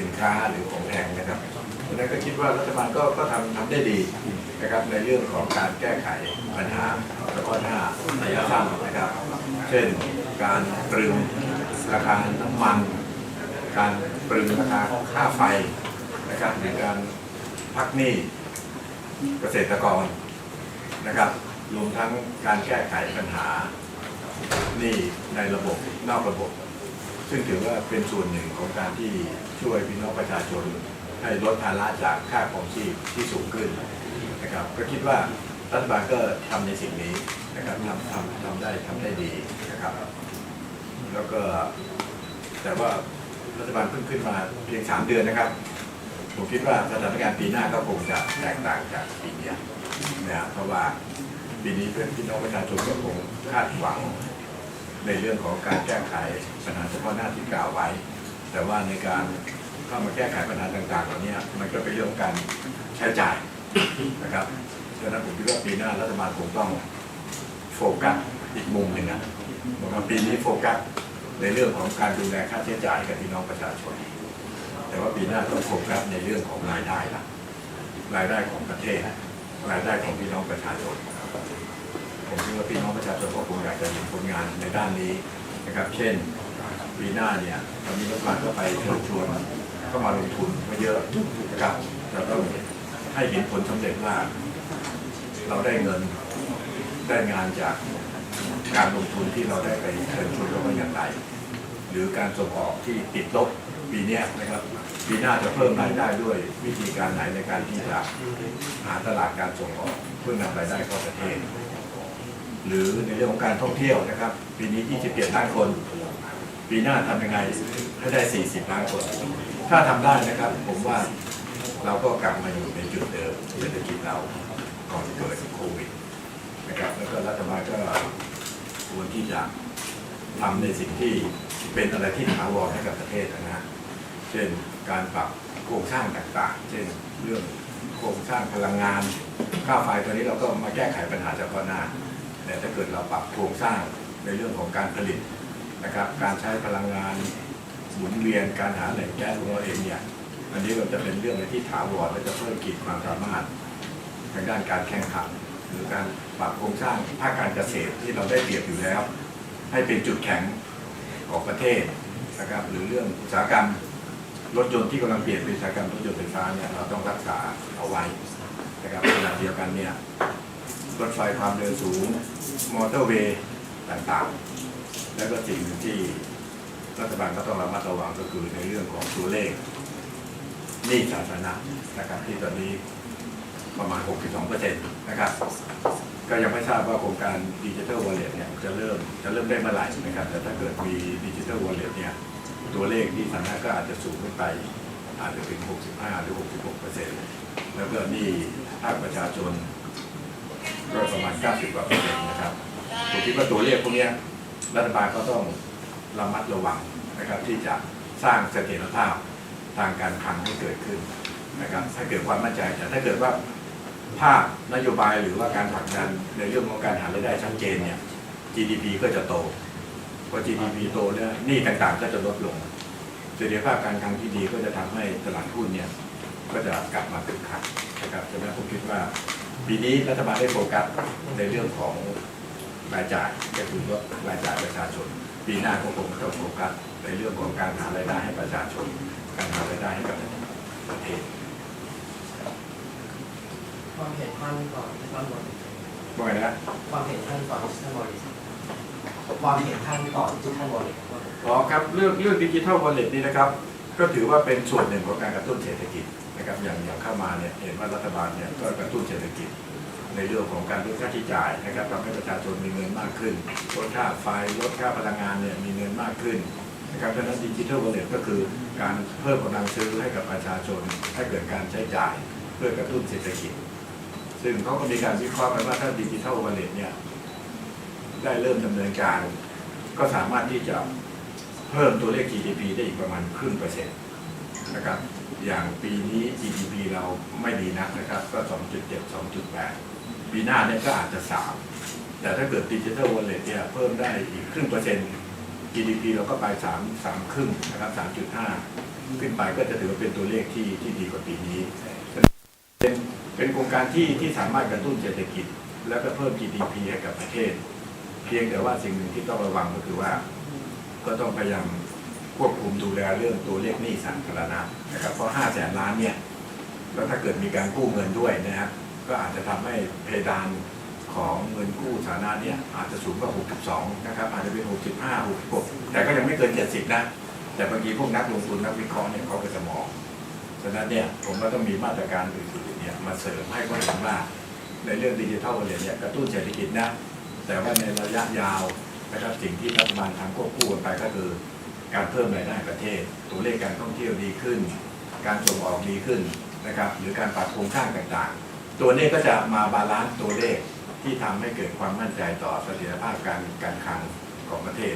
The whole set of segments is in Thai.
สินค้าหรือของแพงนะครับเพราะนั้นก็คิดว่ารัฐบาลก็ก็ทำทำได้ดีนะครับในเรื่องของการแก้ไขปัญหาเฉพาะหน้าระยะสั้นนะครับ เช่นการตรึงราคาน้ำมัน การตรึงราคาค่าไฟนะครับหรือการพักหนี้เกษตรกรนะครับรวมทั้งการแก้ไขปัญหาหนี้ในระบบนอกระบบ ซึ่งถือว่าเป็นส่วนหนึ่งของการที่ช่วยพี่น้องประชาชน ให้ลดภาระจากค่าของชีพที่สูงขึ้นนะครับก็คิดว่ารัฐบาลก็ทำในสิ่งนี้นะครับทำทำทำได้ทำได้ดีนะครับ แล้วก็แต่ว่ารัฐบาลเพิ่งขึ้นมาเพียงสามเดือนนะครับ ผมคิดว่าสถานการณ์ปีหน้าก็คงจะแตกต่างจากปีนี้นะครับเพราะว่าปีนี้เพื่อนพี่น้องประชาชนก็คงคาดหวัง ในเรื่องของการแก้ไขปัญหาเฉพาะหน้าที่กล่าวไว้ แต่ว่าในการเข้ามาแก้ไขปัญหาต่างๆเหล่านี้มันก็เป็นเรื่องการใช้จ่ายนะครับดังนั้นผมคิดว่าปีหน้ารัฐบาลคงต้องโฟกัสอีกมุมหนึ่งนะบอกว่าปีนี้โฟกัสในเรื่องของการดูแลค่าใช้จ่ายกับพี่น้องประชาชน แต่ว่าปีหน้าต้องโฟกัสในเรื่องของรายได้ละรายได้ของประเทศรายได้ของพี่น้องประชาชน ผมคิดว่าพี่น้องประชาชนก็คงอยากจะเห็นผลงานในด้านนี้นะครับ เช่นปีหน้าเนี่ยตอนนี้รัฐบาลก็ไปเชิญชวนเข้ามาลงทุนมาเยอะนะครับเราต้องให้เห็นผลสำเร็จว่าเราได้เงินได้งานจากการลงทุนที่เราได้ไปเชิญชวนเขาว่าอย่างไร หรือการส่งออกที่ติดลบปีนี้นะครับปีหน้าจะเพิ่มรายได้ด้วยวิธีการไหนในการที่จะหาตลาดการส่งออกเพื่อนำรายได้เข้าประเทศ หรือในเรื่องของการท่องเที่ยวนะครับ ปีนี้ 27 ล้านคน ปีหน้าทำยังไงให้ได้ 40 ล้านคน ถ้าทำได้นะครับ ผมว่าเราก็กลับมาอยู่ในจุดเดิมเศรษฐกิจเราก่อนเกิดโควิดนะครับแล้วก็รัฐบาลก็ควรที่จะทำในสิ่งที่เป็นอะไรที่ถาวรให้กับประเทศนะฮะเช่นการปรับโครงสร้างต่างๆ เช่นเรื่องโครงสร้างพลังงาน ค่าไฟตอนนี้เราก็มาแก้ไขปัญหาเฉพาะหน้า แต่ถ้าเกิดเราปรับโครงสร้างในเรื่องของการผลิตนะครับ การใช้พลังงานหมุนเวียนการหาแหล่งแก๊สของเราเองเนี่ยอันนี้มันจะเป็นเรื่องที่ถาวรและจะเพิ่มขีดความสามารถทางด้านการแข่งขันหรือการปรับโครงสร้างภาคการเกษตรที่เราได้เปรียบอยู่แล้ว ให้เป็นจุดแข็งของประเทศนะครับหรือเรื่องอุตสาหกรรมรถยนต์ที่กำลังเปลี่ยนเป็นอุตสาหกรรมรถยนต์ไฟฟ้าเนี่ยเราต้องรักษาเอาไว้นะครับขณะเดียวกันเนี่ย รถไฟความเร็วสูง มอเตอร์เวย์ต่างๆ แล้วก็สิ่งหนึ่งที่รัฐบาลก็ต้องระมัดระวังก็คือในเรื่องของตัวเลขหนี้สาธารณะนะครับ ที่ตอนนี้ประมาณ 62เปอร์เซ็นต์นะครับ ก็ยังไม่ทราบว่าโครงการดิจิทัลวอลเล็ตเนี่ยจะเริ่มจะเริ่มได้เมื่อไหร่นะครับ แต่ถ้าเกิดมีดิจิทัลวอลเล็ตเนี่ยตัวเลขที่ฐานะก็อาจจะสูงขึ้นไปอาจจะถึง 65 หรือ 66เปอร์เซ็นต์แล้วก็นี่ภาคประชาชน ก็ประมาณ 90กว่าเปอร์เซ็นต์นะครับผมคิดว่าตัวเลขพวกนี้รัฐบาลก็ต้องระมัดระวังนะครับ ที่จะสร้างเสถียรภาพทางการคลังให้เกิดขึ้นนะครับ ถ้าเกิดความมั่นใจแต่ถ้าเกิดว่าภาพนโยบายหรือว่าการผลักดันในเรื่องของการหารายได้ชัดเจนเนี่ย GDP ก็จะโตพอ GDP โตเนี่ยหนี้ต่างๆ ก็จะลดลงเสถียรภาพการคลังที่ดีก็จะทำให้ตลาดหุ้นเนี่ยก็จะกลับมาคึกคักนะครับฉะนั้นผมคิดว่า ปีนี้รัฐบาลได้โฟกัสในเรื่องของรายจ่ายก็คือลดรายจ่ายประชาชน ปีหน้าก็คงต้องโฟกัสในเรื่องของการหารายได้ให้ประชาชน การหารายได้ให้กับประเทศความเห็นท่านก่อนที่ท่านบริว่าไงนะความเห็นท่านก่อนที่ท่านบริความเห็นท่านก่อนที่ท่านบริอ๋อครับเรื่องเรื่องดิจิทัลวอลเล็ตนี่นะครับ ก็ถือว่าเป็นส่วนหนึ่งของการกระตุ้นเศรษฐกิจ นะครับอย่างอย่างเข้ามาเนี่ยเห็นว่ารัฐบาลเนี่ยก็กระตุ้นเศรษฐกิจ ในเรื่องของการลดค่าใช้จ่ายนะครับทำให้ประชาชนมีเงินมากขึ้นลดค่าไฟลดค่าพลังงานเนี่ยมีเงินมากขึ้นนะครับดังนั้นดิจิทัลวอลเล็ตก็คือการเพิ่มกำลังซื้อให้กับประชาชนให้เกิดการใช้จ่าย เพื่อกระตุ้นเศรษฐกิจ ซึ่งเขาก็มีการวิเคราะห์กันว่าถ้าดิจิทัลวอลเล็ตเนี่ยได้เริ่มดำเนินการ ก็สามารถที่จะเพิ่มตัวเลข GDP ได้อีกประมาณครึ่งเปอร์เซ็นต์นะครับ อย่างปีนี้ GDP เราไม่ดีนักนะครับ ก็ 2.7 2.8 ปีหน้าเนี่ยก็อาจจะ 3 แต่ถ้าเกิดดิจิทัลวอลเล็ตเนี่ยเพิ่มได้อีกครึ่งเปอร์เซ็นต์ GDP เราก็ไป 3 3ครึ่งนะครับ 3.5 ขึ้นไปก็จะถือว่าเป็นตัวเลขที่ที่ดีกว่าปีนี้ เป็นเป็นโครงการที่ที่สามารถกระตุ้นเศรษฐกิจ แล้วก็เพิ่ม GDP ให้กับประเทศ เพียงแต่ว่าสิ่งหนึ่งที่ต้องระวังก็คือว่า ก็ต้องพยายาม ควบคุมดูแลเรื่องตัวเลขหนี้สาธารณะนะครับเพราะ5แสนล้านเนี่ยแล้วถ้าเกิดมีการกู้เงินด้วยนะครับก็อาจจะทำให้เพดานของเงินกู้สาธารณะเนี่ยอาจจะสูงกว่า 62 นะครับ อาจจะเป็น 65 66 แต่ก็ยังไม่เกิน 70 นะ แต่บางทีพวกนักลงทุนนักวิเคราะห์เนี่ยเขาก็จะมอง ฉะนั้นเนี่ยผมก็ต้องมีมาตรการอื่นๆเนี่ยมาเสริมให้เขาเห็นว่าในเรื่องดิจิทัลอลเล็ตเนี่ยกระตุ้นเศรษฐกิจนะ แต่ว่าในระยะยาวนะครับสิ่งที่รัฐบาลทำควบคู่กันไปก็คือ การเพิ่มรายได้ประเทศ ตัวเลขการท่องเที่ยวดีขึ้น การส่งออกดีขึ้นนะครับหรือการปรับโครงสร้างต่างๆ ตัวนี้ก็จะมาบาลานซ์ตัวเลขที่ทำให้เกิดความมั่นใจต่อเสถียรภาพการการคลังของประเทศ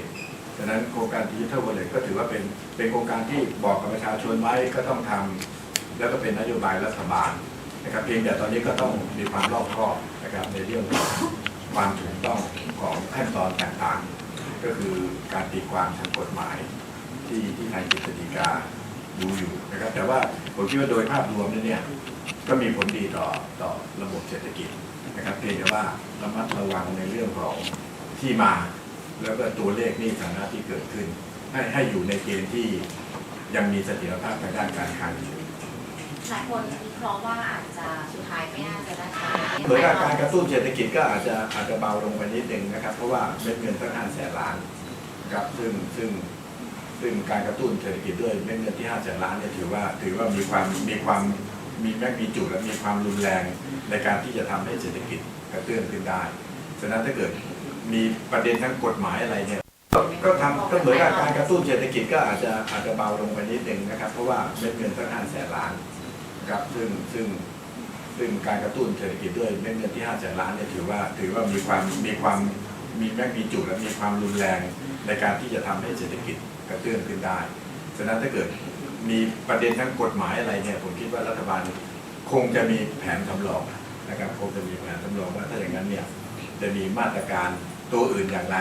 ฉะนั้นโครงการดิจิทัลวอลเล็ตก็ถือว่าเป็นเป็นโครงการที่บอกกับประชาชนไว้ก็ต้องทำแล้วก็เป็นนโยบายรัฐบาลนะครับเพียงแต่ตอนนี้ก็ต้องมีความรอบคอบนะครับในเรื่องของความถูกต้องของขั้นตอนต่างๆ ก็คือการตีความทางกฎหมาย ที่ที่ทางกฤษฎีกาดูอยู่นะครับ แต่ว่าผมคิดว่าโดยภาพรวมแล้วเนี่ยก็มีผลดีต่อต่อระบบเศรษฐกิจนะครับเพียงแต่ว่าระมัดระวังในเรื่องของที่มา แล้วก็ตัวเลขหนี่ฐานะที่เกิดขึ้น ให้ให้อยู่ในเกณฑ์ที่ยังมีเสถียรภาพทางด้านการคลังอยู่หลายคนวิเคราะห์ว่าอาจจะสุดท้ายไม่น่าจะได้ใช้เหมือนกับการกระตุ้นเศรษฐกิจก็อาจจะอาจจะเบาลงไปนิดนึงนะครับ เพราะว่าเม็ดเงินตั้งห้าแสนล้านนะครับซึ่งซึ่ง ซึ่งการกระตุ้นเศรษฐกิจด้วยเม็ดเงินที่ห้าแสนล้านเนี่ยถือว่าถือว่ามีความมีความมีแม็กมีจุดและมีความรุนแรงในการที่จะทำให้เศรษฐกิจกระเตื้องขึ้นได้ฉะนั้นถ้าเกิดมีประเด็นทั้งกฎหมายอะไรเนี่ยก็ทำก็เหมือนกับการกระตุ้นเศรษฐกิจก็อาจจะอาจจะเบาลงไปนิดนึงนะครับ เพราะว่าเม็ดเงินตั้งห้าแสนล้านครับซึ่งซึ่งซึ่งการกระตุ้นเศรษฐกิจด้วยเม็ดเงินที่5แสนล้านเนี่ยถือว่าถือว่ามีความมีความมีแม็กมีจุดและมีความรุนแรงในการที่จะทำให้เศรษฐกิจ กระเตื้องขึ้นได้ ฉะนั้นถ้าเกิดมีประเด็นทั้งกฎหมายอะไรเนี่ยผมคิดว่ารัฐบาลคงจะมีแผนสำรองนะครับคงจะมีแผนสำรองว่าถ้าอย่างนั้นเนี่ยจะมีมาตรการตัวอื่นอย่างไร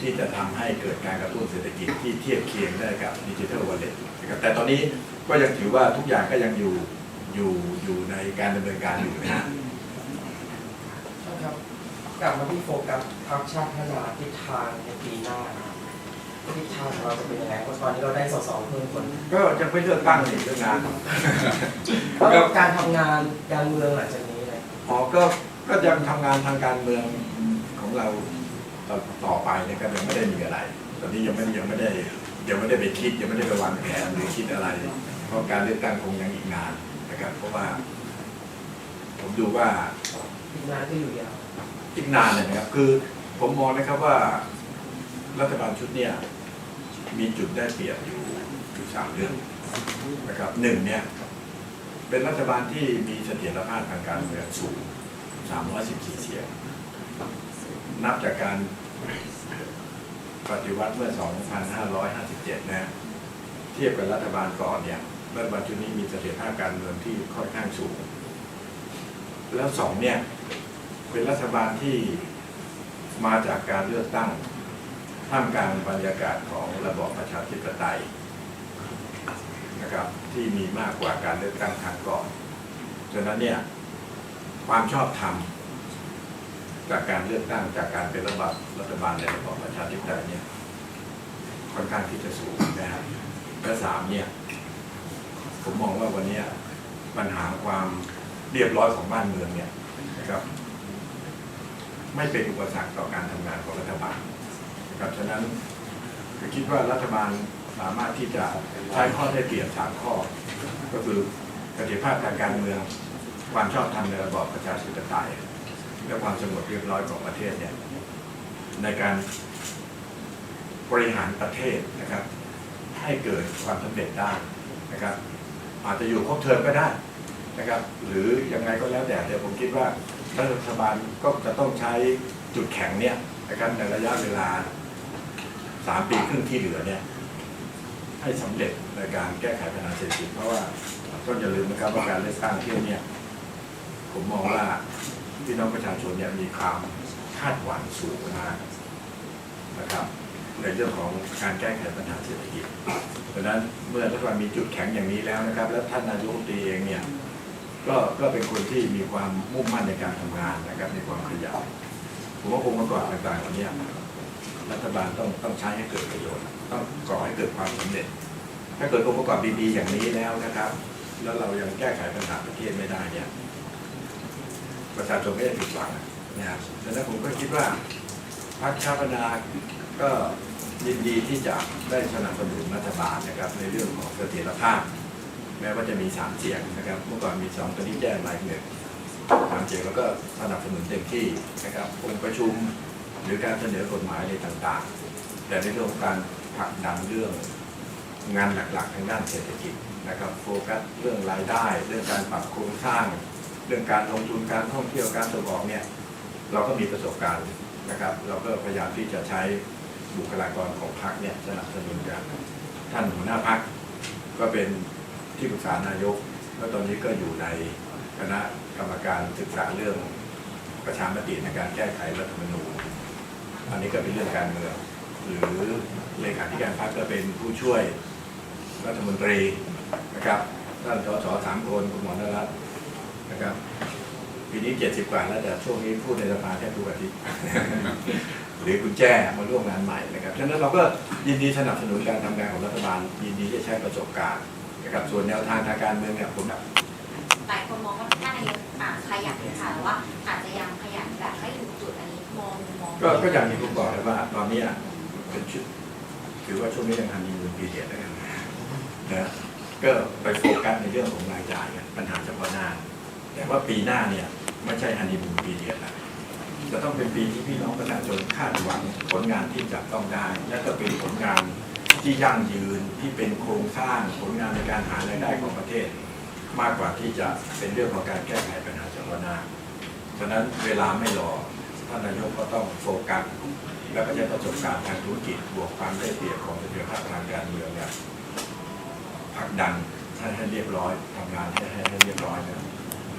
ที่จะทำให้เกิดการกระตุ้นเศรษฐกิจที่เทียบเคียงได้กับดิจิทัลวอลเล็ตนะครับแต่ตอนนี้ก็ยังถือว่าทุกอย่างก็ยังอยู่อยู่อยู่ในการดำเนินการอยู่นะครับกลับมาที่โฟกัสพรรคชาติพัฒนาทิศทางในปีหน้า ทิศทางของเราจะเป็นยังไงเพราะตอนนี้เราได้สสเพิ่มคนก็จะไม่เลือกตั้งอีกเรื่องงานแล้วการทำงานการเมืองหลังจากนี้เลยอ๋อก็ก็ยังทำงานทางการเมืองของเราต่อต่อไปนะครับยังไม่ได้มีอะไร ตอนนี้ยังไม่ยังไม่ได้ยังไม่ได้ไปคิดยังไม่ได้ไปวางแผนหรือคิดอะไร เพราะการเลือกตั้งคงยังอีกนานนะครับ เพราะว่า ผมดูว่าทีมงานก็อยู่ยาวอีกนานเลยนะครับ คือผมมองนะครับว่ารัฐบาลชุดเนี้ย มีจุดได้เปรียบอยู่อยู่สามเรื่องนะครับหนึ่งเนี่ย เป็นรัฐบาลที่มีเสถียรภาพทางการเมืองสูง 314 เสียง นับจากการปฏิวัติเมื่อ 2557 นะเทียบกับรัฐบาลก่อนเนี่ยรัฐบาลชุดนี้มีเสถียรภาพการเมืองที่ค่อนข้างสูง แล้วสองเนี่ย เป็นรัฐบาลที่มาจากการเลือกตั้ง ท่ามกลางบรรยากาศของระบอบประชาธิปไตยนะครับที่มีมากกว่าการเลือกตั้งครั้งก่อนฉะนั้นเนี่ยความชอบธรรมจากการเลือกตั้งจากการเป็นระบบรัฐบาลในระบอบประชาธิปไตยเนี่ยค่อนข้างที่จะสูงนะครับและสามเนี่ยผมมองว่าวันนี้ปัญหาความเรียบร้อยของบ้านเมืองเนี่ยนะครับไม่เป็นอุปสรรคต่อการทำงานของรัฐบาล นะครับฉะนั้นคือคิดว่ารัฐบาลสามารถที่จะใช้ข้อได้เปรียบสามข้อ ก็คือประสิทธิภาพทางการเมือง ความชอบธรรมในระบอบประชาธิปไตยและความสงบเรียบร้อยของประเทศเนี่ยในการบริหารประเทศนะครับ ให้เกิดความสำเร็จได้นะครับ อาจจะอยู่ครบเทอมก็ได้นะครับ หรือยังไงก็แล้วแต่แต่ผมคิดว่ารัฐบาลก็จะต้องใช้จุดแข็งเนี่ยนะครับในระยะเวลา สามปีครึ่งที่เหลือเนี่ยให้สำเร็จในการแก้ไขปัญหาเศรษฐกิจเพราะว่าต้องอย่าลืมนะครับว่าการเลือกตั้งที่เนี่ยผมมองว่าพี่น้องประชาชนเนี่ยมีความคาดหวังสูงมากนะครับ ในเรื่องของการแก้ไขปัญหาเศรษฐกิจดังนั้นเมื่อรัฐบาลมีจุดแข็งอย่างนี้แล้วนะครับ และท่านนายกรัฐมนตรีเองเนี่ยก็ก็เป็นคนที่มีความมุ่งมั่นในการทำงานนะครับ มีความขยันผมว่าองค์ประกอบต่างๆเหล่านี้ รัฐบาลต้องต้องใช้ให้เกิดประโยชน์ ต้องก่อให้เกิดความสำเร็จ ถ้าเกิดองค์ประกอบดีๆอย่างนี้แล้วนะครับ แล้วเรายังแก้ไขปัญหาประเทศไม่ได้เนี่ยประชาชนไม่ได้ผิดหวังนะครับดังนั้นผมก็คิดว่าพรรคชาติพัฒนาก็ยินดีที่จะได้สนับสนุนรัฐบาลนะครับ ในเรื่องของเสถียรภาพ แม้ว่าจะมีสามเสียงนะครับเมื่อก่อนมีสองตอนนี้แจ้งมาอีกหนึ่งสามเสียงแล้วก็สนับสนุนเต็มที่นะครับองค์ประชุม หรือการเสนอกฎหมายอะไรต่างๆ แต่ในเรื่องของการผลักดันเรื่องงานหลักๆ ทางด้านเศรษฐกิจนะครับโฟกัสเรื่องรายได้ เรื่องการปรับโครงสร้าง เรื่องการลงทุนการท่องเที่ยวการส่งออกเนี่ยเราก็มีประสบการณ์นะครับ เราก็พยายามที่จะใช้บุคลากรของพรรคเนี่ยสนับสนุนกันท่านหัวหน้าพรรคก็เป็นที่ปรึกษานายกแล้วตอนนี้ก็อยู่ในคณะกรรมการศึกษาเรื่องประชามติในการแก้ไขรัฐธรรมนูญ อันนี้ก็เป็นเรื่องการเมืองหรือเลขาธิการพรรคก็เป็นผู้ช่วยรัฐมนตรีนะครับท่านสสสามคนคุณหมอนรัตน์นะครับปีนี้เจ็ดสิบกว่าแล้วแต่ช่วงนี้พูดในสภาแทบทุกอาทิตย์หรือคุณแจ้มาร่วมงานใหม่นะครับฉะนั้นเราก็ยินดีสนับสนุนการทำงานของรัฐบาล ยินดีที่จะใช้ประสบการณ์นะครับส่วนแนวทางทางการเมืองเนี่ยผมแบบหลายคนมองว่าท่านนายกอ่าขยันค่ะแต่ว่าอาจจะยัง ก็ก็อย่างที่ผมบอกเลยว่าตอนนี้เป็นชุดถือว่าช่วงนี้ยังทันมีเงินปีเดียดแล้วกันนะก็ไปโฟกัสในเรื่องของรายจ่ายกันปัญหาเฉพาะหน้า แต่ว่าปีหน้าเนี่ยไม่ใช่ฮันนีมูนปีเดียดแล้วจะต้องเป็นปีที่พี่น้องประชาชนคาดหวังผลงานที่จับต้องได้ และก็เป็นผลงานที่ยั่งยืนที่เป็นโครงสร้างผลงานในการหารายได้ของประเทศ มากกว่าที่จะเป็นเรื่องของการแก้ไขปัญหาเฉพาะหน้าฉะนั้นเวลาไม่รอ ท่านนายกก็ต้องโฟกัสและก็ใช้ประสบการณ์ทางธุรกิจบวกความได้เปรียบของเสถียรภาพทางการเมืองเนี่ยผลักดันให้ให้เรียบร้อยทำงานให้ให้ให้เรียบร้อยนะ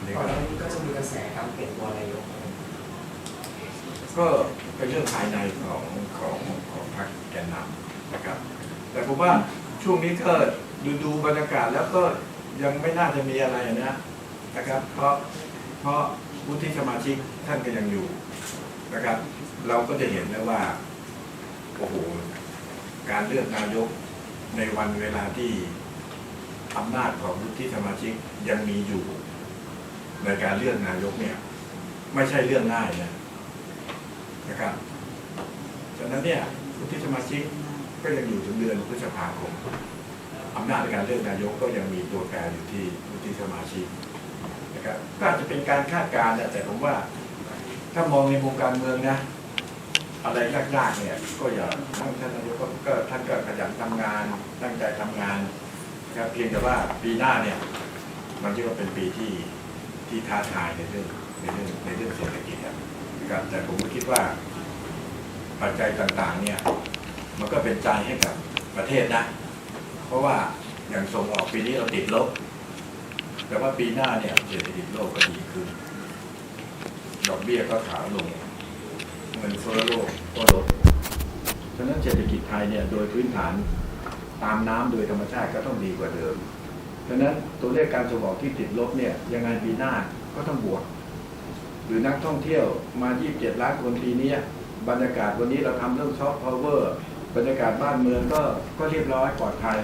นี่ก่อนก็หน้านี้ก็จะมีกระแสการเปลี่ยนตัวนายกก็เป็นเรื่องภายในของของของพรรคแกนนำนะครับ แต่ผมว่าช่วงนี้ก็ดูดูบรรยากาศแล้วก็ยังไม่น่าจะมีอะไรนะนะครับ เพราะเพราะ วุฒิสมาชิกท่านก็ยังอยู่นะครับ เราก็จะเห็นแล้วว่าโอ้โหการเลือกนายกในวันเวลาที่อำนาจของวุฒิสมาชิกยังมีอยู่ ในการเลือกนายกเนี่ย ไม่ใช่เรื่องง่ายนะนะครับฉะนั้นเนี่ยวุฒิสมาชิกก็ยังอยู่ถึงเดือนพฤษภาคมอำนาจในการเลือกนายกก็ยังมีตัวแปรอยู่ที่วุฒิสมาชิก ครับก็อาจจะเป็นการคาดการณ์นะแต่ผมว่า ถ้ามองในมุมการเมืองนะ อะไรยากๆเนี่ย ก็อย่าท่านท่านนายกก็ท่านก็ขยันทำงาน ตั้งใจทำงานนะครับเพียงแต่ว่าปีหน้าเนี่ย มันก็เป็นปีที่ที่ท้าทายในเรื่องในเรื่องในเรื่องเศรษฐกิจนะครับแต่ผมก็คิดว่า ปัจจัยต่างๆ เนี่ย มันก็เป็นใจให้กับประเทศนะ เพราะว่าอย่างส่งออกปีนี้เราติดลบ แต่ว่าปีหน้าเนี่ยเศรษฐกิจโลกก็ดีขึ้น ดอกเบี้ยก็ขาลง เงินเฟ้อโลกก็ลดฉะนั้นเศรษฐกิจไทยเนี่ยโดยพื้นฐานตามน้ำโดยธรรมชาติก็ต้องดีกว่าเดิมฉะนั้นตัวเลขการส่งออกที่ติดลบเนี่ยยังไงปีหน้าก็ต้องบวก หรือนักท่องเที่ยวมา 27 ล้านคนปีนี้บรรยากาศวันนี้เราทำเรื่องซอฟต์พาวเวอร์บรรยากาศบ้านเมืองก็ก็เรียบร้อยปลอดภัย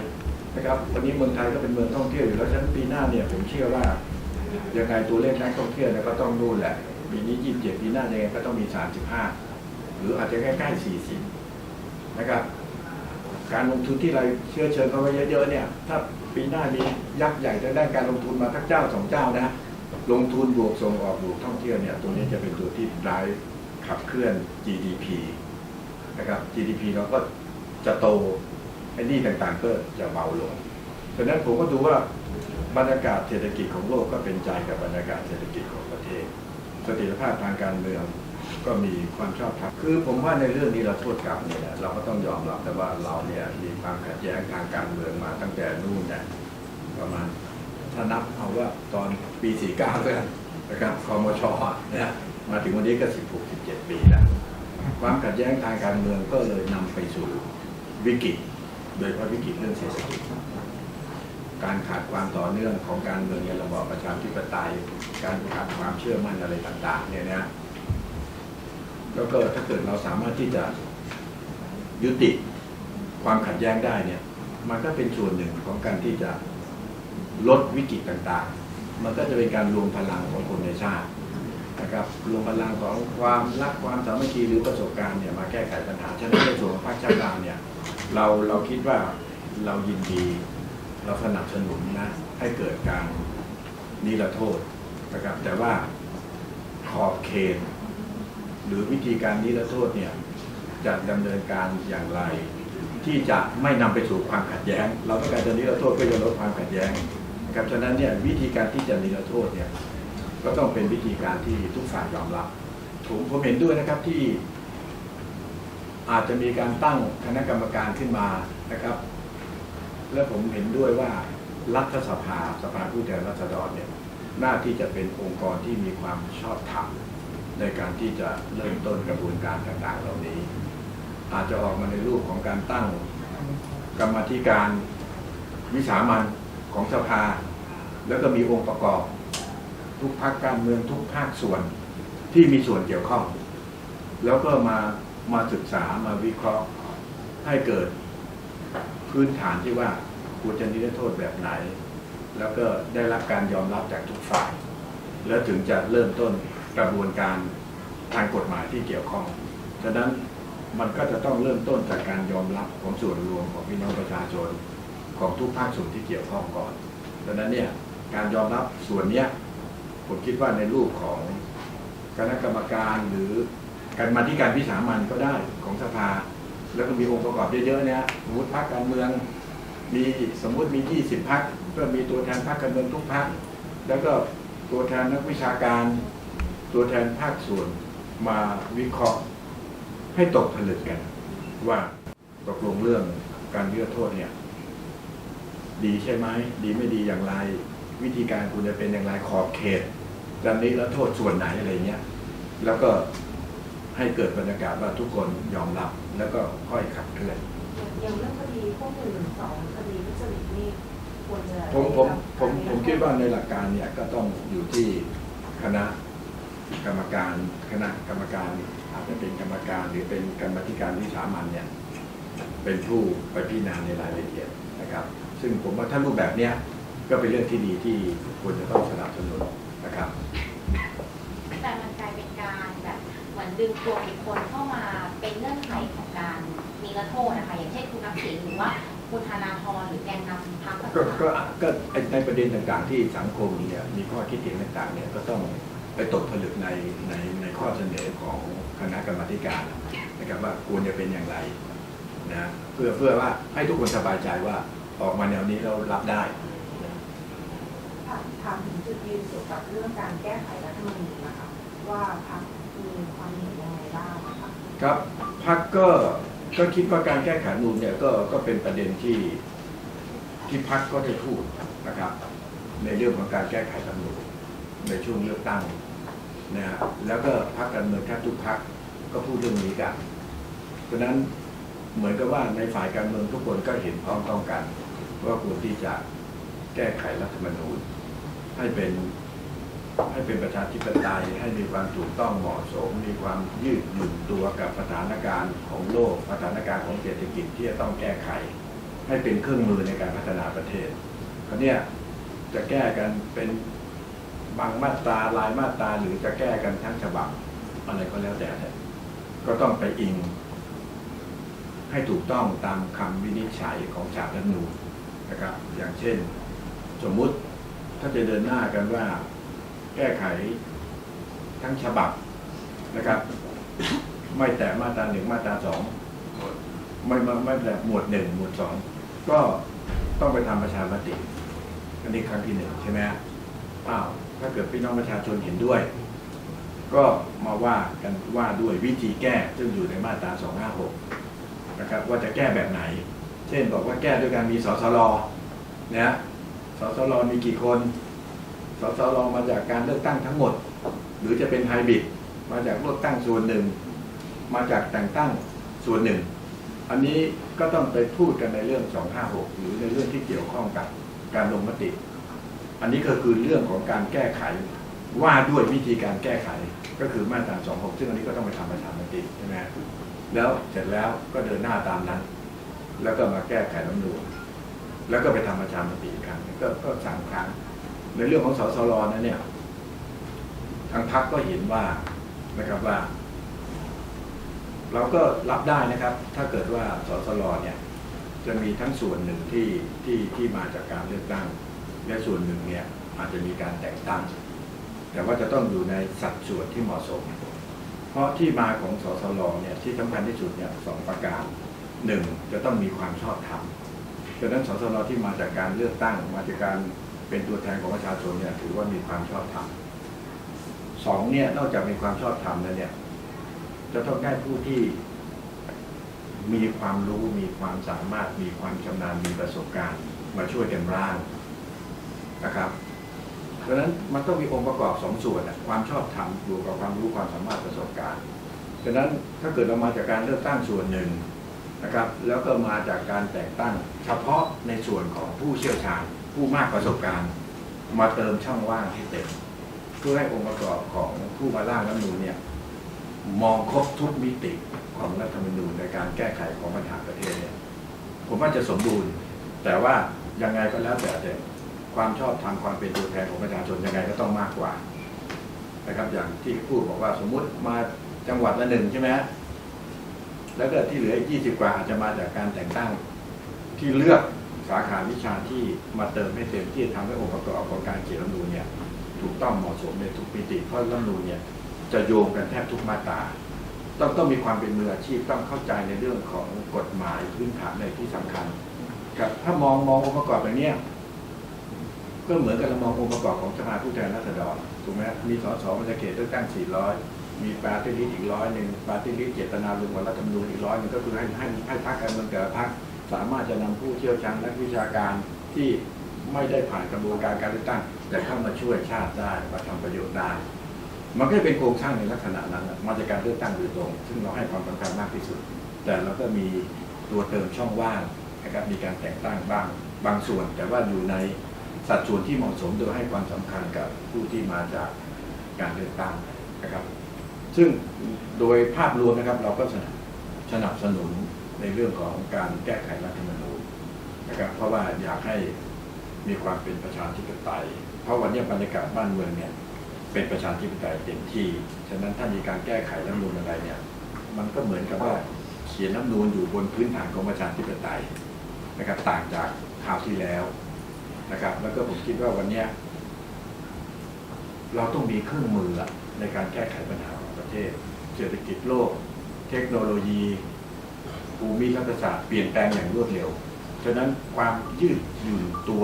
นะครับวันนี้เมืองไทยก็เป็นเมืองท่องเที่ยวอยู่แล้วฉะนั้นปีหน้าเนี่ยผมเชื่อว่ายังไงตัวเลขนักท่องเที่ยวเนี่ยก็ต้องนู่นแหละปีนี้27ปีหน้ายังไงก็ต้องมี35หรืออาจจะใกล้ๆ40นะครับ การลงทุนที่เราเชื้อเชิญเขาไว้เยอะๆเนี่ยถ้าปีหน้ามียักษ์ใหญ่ทางด้านการลงทุนมาทักเจ้าสองเจ้านะลงทุนบวกส่งออกบวกท่องเที่ยวเนี่ยตัวนี้จะเป็นตัวที่ร้ายขับเคลื่อน GDP นะครับ GDP เราก็จะโต ไอ้นี่ต่างๆก็จะเบาลงฉะนั้นผมก็ดูว่าบรรยากาศเศรษฐกิจของโลกก็เป็นใจกับบรรยากาศเศรษฐกิจของประเทศสถียรภาพทางการเมืองก็มีความชอบธรรมคือผมว่าในเรื่องนี้เราโทษกลับเนี่ยเราก็ต้องยอมรับแต่ว่าเราเนี่ยมีความขัดแย้งทางการเมืองมาตั้งแต่นู่นเนี่ยประมาณถ้านับเอาว่าตอนปี 49ด้วยนนะครับคอมชนะมาถึงวันนี้ก็ 16 17 ปีแล้วความขัดแย้งทางการเมืองก็เลยนำไปสู่วิกฤต โดยเฉพาะวิกฤตเรื่องเศรษฐกิจการขาดความต่อเนื่องของการเมืองในระบอบประชาธิปไตย การขาดความเชื่อมั่นอะไรต่าง ๆ เนี่ยนะแล้วก็ถ้าเกิดเราสามารถที่จะยุติความขัดแย้งได้เนี่ย มันก็เป็นส่วนหนึ่งของการที่จะลดวิกฤตต่างๆ มันก็จะเป็นการรวมพลังของคนในชาตินะครับรวมพลังของความรักความสามัคคีหรือประสบการณ์เนี่ยมาแก้ไขปัญหาฉะนั้นในส่วนของภาคชาติกลางเนี่ย เราเราคิดว่าเรายินดีเราสนับสนุนนะให้เกิดการนิรโทษนะครับ แต่ว่าขอบเขตหรือวิธีการนิรโทษเนี่ยจะดำเนินการอย่างไร ที่จะไม่นำไปสู่ความขัดแย้ง เราต้องการจะนิรโทษเพื่อจะลดความขัดแย้งนะครับฉะนั้นเนี่ยวิธีการที่จะนิรโทษเนี่ยก็ต้องเป็นวิธีการที่ทุกฝ่ายยอมรับผมผมเห็นด้วยนะครับที่ อาจจะมีการตั้งคณะกรรมการขึ้นมานะครับ และผมเห็นด้วยว่ารัฐสภาสภาผู้แทนราษฎรเนี่ยหน้าที่จะเป็นองค์กรที่มีความชอบธรรมในการที่จะเริ่มต้นกระบวนการต่างๆ เหล่านี้ อาจจะออกมาในรูปของการตั้งกรรมธิการวิสามันของสภา แล้วก็มีองค์ประกอบ ทุกภาคการเมืองทุกภาคส่วนที่มีส่วนเกี่ยวข้อง แล้วก็มา มาศึกษามาวิเคราะห์ให้เกิดพื้นฐานที่ว่าควรจะนิรโทษแบบไหน แล้วก็ได้รับการยอมรับจากทุกฝ่าย แล้วถึงจะเริ่มต้นกระบวนการทางกฎหมายที่เกี่ยวข้องฉะนั้นมันก็จะต้องเริ่มต้นจากการยอมรับของส่วนรวมของพี่น้องประชาชนของทุกภาคส่วนที่เกี่ยวข้องก่อนฉะนั้นเนี่ยการยอมรับส่วนเนี้ยผมคิดว่าในรูปของคณะกรรมการหรือ การมาที่การวิสามันก็ได้ของสภา แล้วก็มีองค์ประกอบเยอะๆเนี่ยสมมติพรรคการเมือง มีสมมุติมี 20พรรคก็มีตัวแทนพรรคการเมืองทุกพรรคแล้วก็ตัวแทนนักวิชาการ ตัวแทนภาคส่วนมาวิเคราะห์ให้ตกผลึกกัน ว่าตกลงเรื่องการเลือกโทษเนี่ย ดีใช่ไหมดีไม่ดีอย่างไร วิธีการคุณจะเป็นอย่างไรขอบเขตดันนี้แล้วโทษส่วนไหนอะไรเงี้ย แล้วก็ ให้เกิดบรรยากาศว่าทุกคนยอมรับแล้วก็ค่อยขับเคลื่อนอย่างเรื่องคดีพวกหนึ่งหนึ่งสองคดีทุจริตนี่ควรจะผมผมผมผมคิดว่าในหลักการเนี่ยก็ต้องอยู่ที่คณะกรรมการคณะกรรมการอาจจะเป็นกรรมการหรือเป็นกรรมาธิการวิสามันเนี่ยเป็นผู้ไปพิจารณาในรายละเอียดนะครับ ซึ่งผมว่าถ้ารูปแบบเนี้ยก็เป็นเรื่องที่ดีที่ควรจะต้องสนับสนุนนะครับ แต่มันกลายเป็นการแบบเหมือน ดึงตัวบุคคลเข้ามาเป็นเงื่อนไขของการนิรโทษนะคะอย่างเช่นคุณนักศิลหรือว่าคุณธนาธรหรือแกนนำพรรคก็ก็ต่างก็ในประเด็นต่างๆ ที่สังคมเนี่ยมีข้อคิดเห็นต่างๆเนี่ยก็ต้องไปตกผลึกในในในข้อเสนอของคณะกรรมาธิการนะครับว่าควรจะเป็นอย่างไรนะเพื่อเพื่อว่าให้ทุกคนสบายใจว่าออกมาแนวนี้เรารับได้ถามถึงจุดยืนเกี่ยวกับเรื่องการแก้ไขรัฐธรรมนูญนะคะว่าพรรค มีความเห็นยังไงบ้างคะครับพักก็ก็คิดว่าการแก้ไขมนูญเนี่ยก็ก็เป็นประเด็นที่ที่พักก็ได้พูดนะครับ ในเรื่องของการแก้ไขรัฐธรรมนูญในช่วงเลือกตั้งนะฮะแล้วก็พักการเมืองแทบทุกพักก็พูดเรื่องนี้กันเพราะนั้นเหมือนกับว่าในฝ่ายการเมืองทุกคนก็เห็นพร้อมต้องกันว่าควรที่จะแก้ไขรัฐธรรมนูญให้เป็น ให้เป็นประชาธิปไตยให้มีความถูกต้องเหมาะสม มีความยืดหยุ่นตัวกับสถานการณ์ของโลกสถานการณ์ของเศรษฐกิจที่จะต้องแก้ไข ให้เป็นเครื่องมือในการพัฒนาประเทศคราวนี้จะแก้กันเป็นบางมาตรารายมาตราหรือจะแก้กันทั้งฉบับอะไรก็แล้วแต่ก็ต้องไปอิง ให้ถูกต้องตามคำวินิจฉัยของศาลรัฐธรรมนูญนะครับ อย่างเช่น สมมุติถ้าจะเดินหน้ากันว่า แก้ไขทั้งฉบับนะครับ ไม่แต่มาตราหนึ่งมาตราสองไม่ไม่ไม่แต่หมวดหนึ่งหมวดสองก็ต้องไปทำประชามติอันนี้ครั้งที่หนึ่งใช่ไหมอ้าวถ้าเกิดพี่น้องประชาชนเห็นด้วย ก็มาว่ากันว่าด้วยวิธีแก้ซึ่งอยู่ในมาตราสองห้าหกนะครับ ว่าจะแก้แบบไหน เช่นบอกว่าแก้ด้วยการมีสสรนะสสรมีกี่คน สสรมาจากการเลือกตั้งทั้งหมด หรือจะเป็นไฮบริดมาจากเลือกตั้งส่วนหนึ่ง มาจากแต่งตั้งส่วนหนึ่ง อันนี้ก็ต้องไปพูดกันในเรื่อง 256 หรือในเรื่องที่เกี่ยวข้องกับการลงมติ อันนี้ก็คือเรื่องของการแก้ไขว่าด้วยวิธีการแก้ไขก็คือมาตรา 26 ซึ่งอันนี้ก็ต้องไปทำประชามติใช่ไหมแล้วเสร็จแล้วก็เดินหน้าตามนั้น แล้วก็มาแก้ไขรัฐมนูญแล้วก็ไปทำประชามติอีกครั้งก็ก็สามครั้ง ในเรื่องของสสรนั้นเนี่ย ทางพรรคก็เห็นว่านะครับว่า เราก็รับได้นะครับ ถ้าเกิดว่าสสรเนี่ย จะมีทั้งส่วนหนึ่งที่ที่ที่มาจากการเลือกตั้ง และส่วนหนึ่งเนี่ยอาจจะมีการแต่งตั้ง แต่ว่าจะต้องอยู่ในสัดส่วนที่เหมาะสม เพราะที่มาของสสรเนี่ยที่สำคัญที่สุดเนี่ยสองประการหนึ่งจะต้องมีความชอบธรรมดังนั้นสสรที่มาจากการเลือกตั้งมาจากการ เป็นตัวแทนของประชาชนเนี่ยถือว่ามีความชอบธรรมสองเนี่ยนอกจากมีความชอบธรรมแล้วเนี่ย จะต้องได้ผู้ที่มีความรู้มีความสามารถมีความชำนาญมีประสบการณ์ มาช่วยกันร่างนะครับดังนั้นมันต้องมีองค์ประกอบสองส่วนความชอบธรรมบวกกับความรู้ความสามารถประสบการณ์ดังนั้นถ้าเกิดเรามาจากการเลือกตั้งส่วนหนึ่งนะครับ แล้วก็มาจากการแต่งตั้งเฉพาะในส่วนของผู้เชี่ยวชาญ ผู้มากประสบการณ์ มาเติมช่องว่างให้เต็มเพื่อให้องค์ประกอบของผู้มาร่างรัฐมนูญเนี่ยมองครบทุกมิติของรัฐธรรมนูญในการแก้ไขของปัญหาประเทศเนี่ยผมว่าจะสมบูรณ์ แต่ว่ายังไงก็แล้วแต่แต่ความชอบธรรมความเป็นตัวแทนของประชาชนยังไงก็ต้องมากกว่านะครับอย่างที่พูดบอกว่าสมมุติมาจังหวัดละหนึ่งใช่ไหมแล้วก็ที่เหลืออีกยี่สิบกว่าอาจจะมาจากการแต่งตั้งที่เลือก สาขาวิชาที่มาเติมให้เต็มที่ทำให้องค์ประกอบของการเขียนรัฐมนูญเนี่ยถูกต้องเหมาะสมในทุกมิติเพราะรัฐมนูญเนี่ยจะโยงกันแทบทุกมาตราต้องต้องมีความเป็นมืออาชีพต้องเข้าใจในเรื่องของกฎหมายพื้นฐานในที่สำคัญครับถ้ามองมององค์ประกอบแบบนี้ก็เหมือนกับเรามององค์ประกอบของสภาผู้แทนราษฎรถูกไหมมีสสมันจะเขตเลือกตั้ง 400 มีปาร์ตี้ลิสต์อีกร้อยหนึ่งปาร์ตี้ลิสต์เจตนารมณ์ของรัฐธรรมนูญอีกร้อยหนึ่งก็คือให้ให้ให้พรรคการเมืองแต่ละพรรค สามารถจะนำผู้เชี่ยวชาญนักวิชาการที่ไม่ได้ผ่านกระบวนการการเลือกตั้ง แต่เข้ามาช่วยชาติได้มาทำประโยชน์ได้ มันก็จะเป็นโครงสร้างในลักษณะนั้นมาจากการเลือกตั้งโดยตรง ซึ่งเราให้ความสำคัญมากที่สุด แต่เราก็มีตัวเติมช่องว่างนะครับมีการแต่งตั้งบ้างบางส่วน แต่ว่าอยู่ในสัดส่วนที่เหมาะสมโดยให้ความสำคัญกับผู้ที่มาจากการเลือกตั้งนะครับ ซึ่งโดยภาพรวมนะครับเราก็สนับสนุน ในเรื่องของการแก้ไขรัฐธรรมนูญนะครับเพราะว่าอยากให้มีความเป็นประชาธิปไตย เพราะวันนี้บรรยากาศบ้านเมืองเนี่ยเป็นประชาธิปไตยเต็มที่ ฉะนั้นถ้ามีการแก้ไขรัฐธรรมนูญอะไรเนี่ย มันก็เหมือนกับว่าเขียนรัฐธรรมนูญอยู่บนพื้นฐานของประชาธิปไตยนะครับต่างจากคราวที่แล้วนะครับ แล้วก็ผมคิดว่าวันนี้เราต้องมีเครื่องมืออะในการแก้ไขปัญหาของประเทศ เศรษฐกิจโลก เทคโนโลยี ภูมิรัฐศาสตร์เปลี่ยนแปลงอย่างรวดเร็ว ฉะนั้นความยืดหยุ่นตัว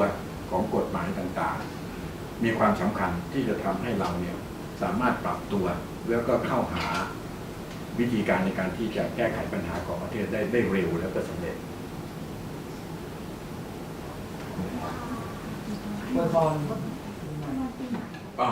ของกฎหมายต่างๆ มีความสำคัญที่จะทำให้เราเนี่ยสามารถปรับตัว แล้วก็เข้าหาวิธีการในการที่จะแก้ไขปัญหาของประเทศได้ได้เร็วแล้วก็สำเร็จเมื่อตอน